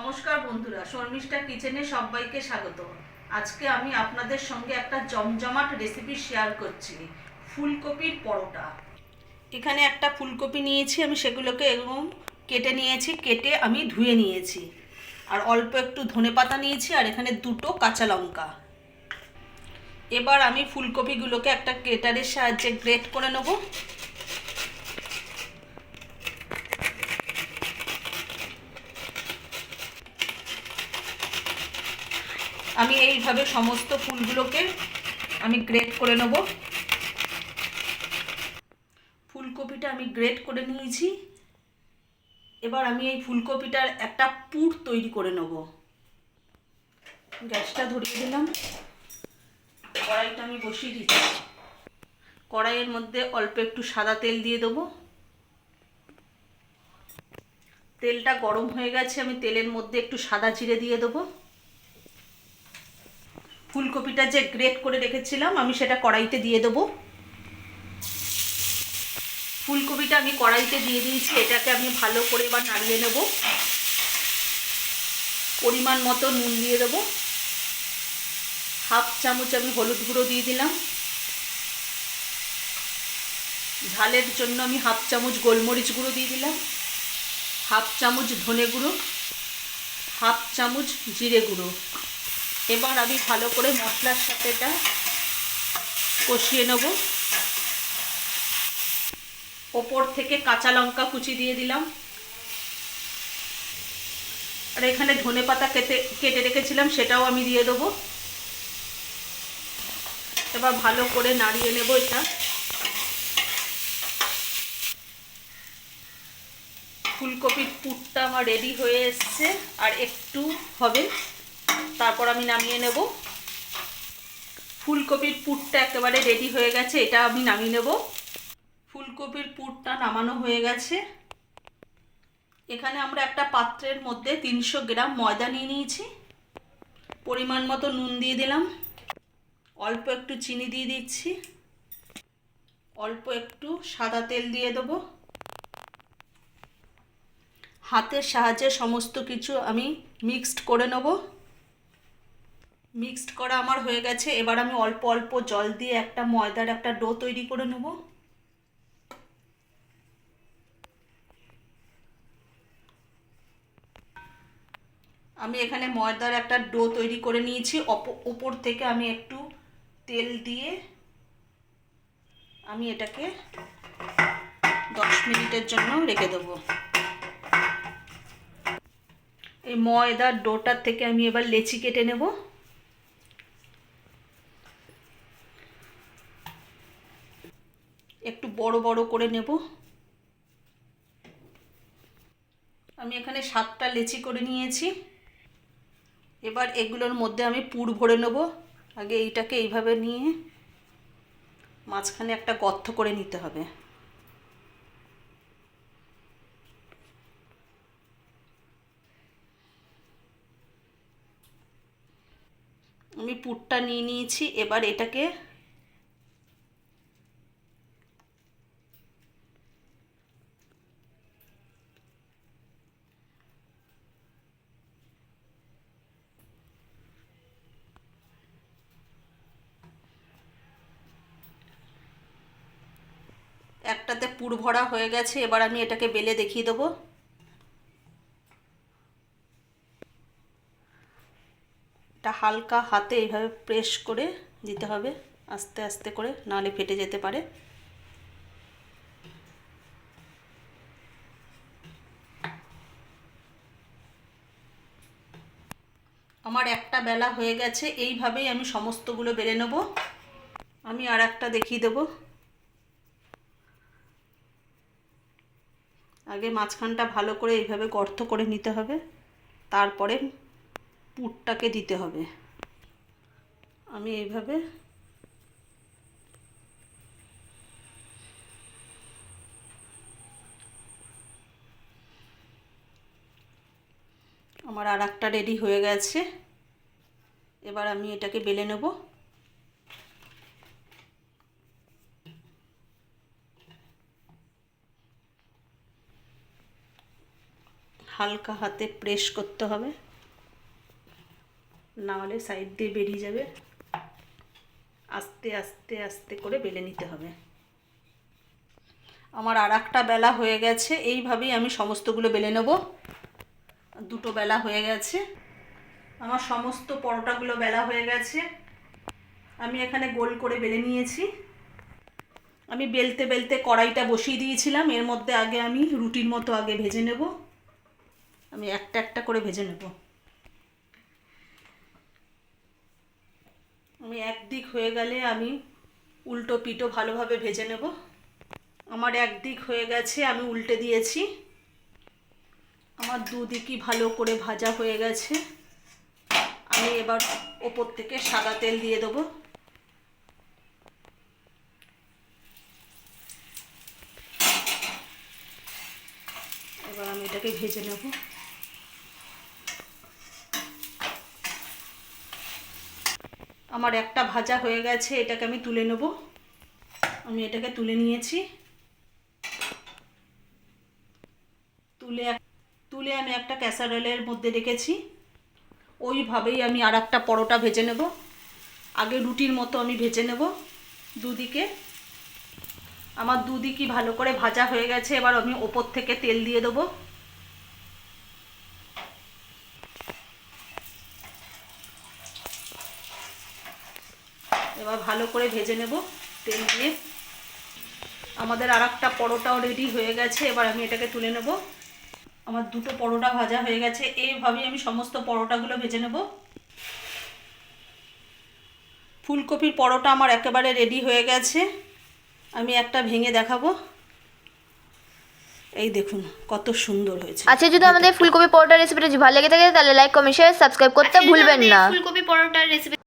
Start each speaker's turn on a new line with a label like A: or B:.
A: নমস্কার বন্ধুরা, শর্মিষ্ঠা কিচেনে সবাইকে স্বাগত আজকে আমি আপনাদের সঙ্গে একটা জমজমাট রেসিপি শেয়ার করছি, ফুলকপির পরোটা। এখানে একটা ফুলকপি নিয়েছি আমি, সেগুলোকে এরকম কেটে নিয়েছি, কেটে আমি ধুয়ে নিয়েছি। আর অল্প একটু ধনে পাতা নিয়েছি, আর এখানে দুটো কাঁচা লঙ্কা। এবার আমি ফুলকপিগুলোকে একটা গ্রেটারের সাহায্যে গ্রেট করে নেব। আমি এইভাবে সমস্ত ফুলগুলোকে আমি গ্রেট করে নেব। ফুলকপিটা আমি গ্রেট করে নিয়েছি। এবার আমি এই ফুলকপিটার একটা পুর তৈরি করে নেব। গ্যাসটা ধরিয়ে দিলাম। কড়াইটা আমি বসিয়ে দিচ্ছি। কড়াইয়ের মধ্যে অল্প একটু সাদা তেল দিয়ে দেবো। তেলটা গরম হয়ে গেছে, আমি তেলের মধ্যে একটু সাদা জিরে দিয়ে দেবো। ফুলকপিটা যে গ্রেট করে রেখেছিলাম, আমি সেটা কড়াইতে দিয়ে দেবো। ফুলকপিটা আমি কড়াইতে দিয়ে দিয়েছি, এটাকে আমি ভালো করে এবার নাড়িয়ে নেব। পরিমাণ মতো নুন দিয়ে দেবো। হাফ চামচ আমি হলুদ গুঁড়ো দিয়ে দিলাম। ঝালের জন্য আমি হাফ চামচ গোলমরিচ গুঁড়ো দিয়ে দিলাম। হাফ চামচ ধনে গুঁড়ো। হাফ চামচ জিরে গুঁড়ো। এবার আমি ভালো করে মশলার সাথে এটা কষিয়ে নেব। ওপর থেকে কাঁচা লঙ্কা কুচি দিয়ে দিলাম। আর এখানে ধনে পাতা কেটে কেটে রেখেছিলাম, সেটাও আমি দিয়ে দেবো। এবার ভালো করে নাড়িয়ে নেব এটা। ফুলকপির পুরটা আমার রেডি হয়ে এসছে, আর একটু হবে। তারপর আমি নামিয়ে নেব। ফুলকপির পুরটা একেবারে রেডি হয়ে গেছে, এটা আমি নামিয়ে নেব। ফুলকপির পুরটা নামানো হয়ে গেছে। এখানে আমরা একটা পাত্রের মধ্যে তিনশো গ্রাম ময়দা নিয়ে নিয়েছি। পরিমাণ মতো নুন দিয়ে দিলাম। অল্প একটু চিনি দিয়ে দিচ্ছি। অল্প একটু সাদা তেল দিয়ে দেবো। হাতের সাহায্যে সমস্ত কিছু আমি মিক্সড করে নেব। মিক্সড করা আমার হয়ে গেছে, এবার আমি অল্প অল্প জল দিয়ে একটা ময়দার একটা ডো তৈরি করে নেব। আমি এখানে ময়দার একটা ডো তৈরি করে নিয়েছি উপর থেকে আমি একটু তেল দিয়ে আমি এটাকে দশ মিনিটের জন্য রেখে দেবো। এই ময়দার ডোটার থেকে আমি এবার লেচি কেটে নেব। একটু বড় বড় করে নেব। আমি এখানে সাতটা লেচি করে নিয়েছি। এবার এগুলোর মধ্যে আমি পুর ভরে নেব। আগে এইটাকে এইভাবে নিয়ে মাঝখানে একটা গর্ত করে নিতে হবে। আমি পুরটা নিয়ে নিয়েছি। এবার এটাকে একটাতে পুর ভরা হয়ে গেছে, এবার আমি এটাকে বেলে দেখিয়ে দেবো। এটা হালকা হাতে এইভাবে প্রেস করে দিতে হবে, আস্তে আস্তে করে, নাহলে ফেটে যেতে পারে। আমার একটা বেলা হয়ে গেছে, এইভাবেই আমি সমস্তগুলো বেলে নেব। আমি আর একটা দেখিয়ে দেবো। আগে মাঝখানটা ভালো করে এইভাবে গর্ত করে নিতে হবে। তারপরে পুরটাকে দিতে হবে। আমি এইভাবে আমার আর একটা রেডি হয়ে গেছে। এবার আমি এটাকে বেলে নেব। হালকা হাতে প্রেস করতে হবে। না হলে সাইড দিয়ে বেরিয়ে যাবে। আস্তে আস্তে আস্তে করে বেলে নিতে হবে। আমার আর একটা বেলা হয়ে গেছে, এইভাবেই আমি সমস্তগুলো বেলে নেব। দুটো বেলা হয়ে গেছে। আমার সমস্ত পরোটাগুলো বেলা হয়ে গেছে। আমি এখানে গোল করে বেলে নিয়েছি। আমি বেলতে বেলতে কড়াইটা বসিয়ে দিয়েছিলাম। এর মধ্যে আগে আমি রুটির মতো আগে ভেজে নেব। আমি একটা একটা করে ভেজে নেব। আমি একদিক হয়ে গেলে আমি উল্টো পিটো ভালোভাবে ভেজে নেব। আমার একদিক হয়ে গেছে, আমি উল্টে দিয়েছি। আমার দুদিকই ভালো করে ভাজা হয়ে গেছে। আমি এবার ওপর থেকে সাদা তেল দিয়ে দেবো। এবার আমি এটাকে ভেজে নেব। আমার একটা ভাজা হয়ে গেছে, এটাকে আমি তুলে নেব। আমি এটাকে তুলে নিয়েছি। তুলে তুলে আমি একটা ক্যাসারোলের মধ্যে রেখেছি। ওইভাবেই আমি আর একটা পরোটা ভেজে নেব। আগে রুটির মতো আমি ভেজে নেব। দুদিকে। আমার দুদিকই ভালো করে ভাজা হয়ে গেছে, এবার আমি ওপর থেকে তেল দিয়ে দেবো এবার ভালো করে ভেজে নেব তেল দিয়ে। আমাদের আর একটা পরোটাও রেডি হয়ে গেছে এবার আমি এটাকে তুলে নেব। আমার দুটো পরোটা ভাজা হয়ে গেছে এইভাবেই আমি সমস্ত পরোটাগুলো ভেজে নেব। ফুলকপির পরোটা আমার একেবারে রেডি হয়ে গেছে আমি একটা ভেঙে দেখাবো। এই দেখুন কত সুন্দর হয়েছে।
B: আচ্ছা যদি আমাদের ফুলকপি পরোটার রেসিপিটা যদি ভালো লেগে থাকে তাহলে লাইক কমেন্ট শেয়ার সাবস্ক্রাইব করতে ভুলবেন না।
C: ফুলকপি পরোটার রেসিপি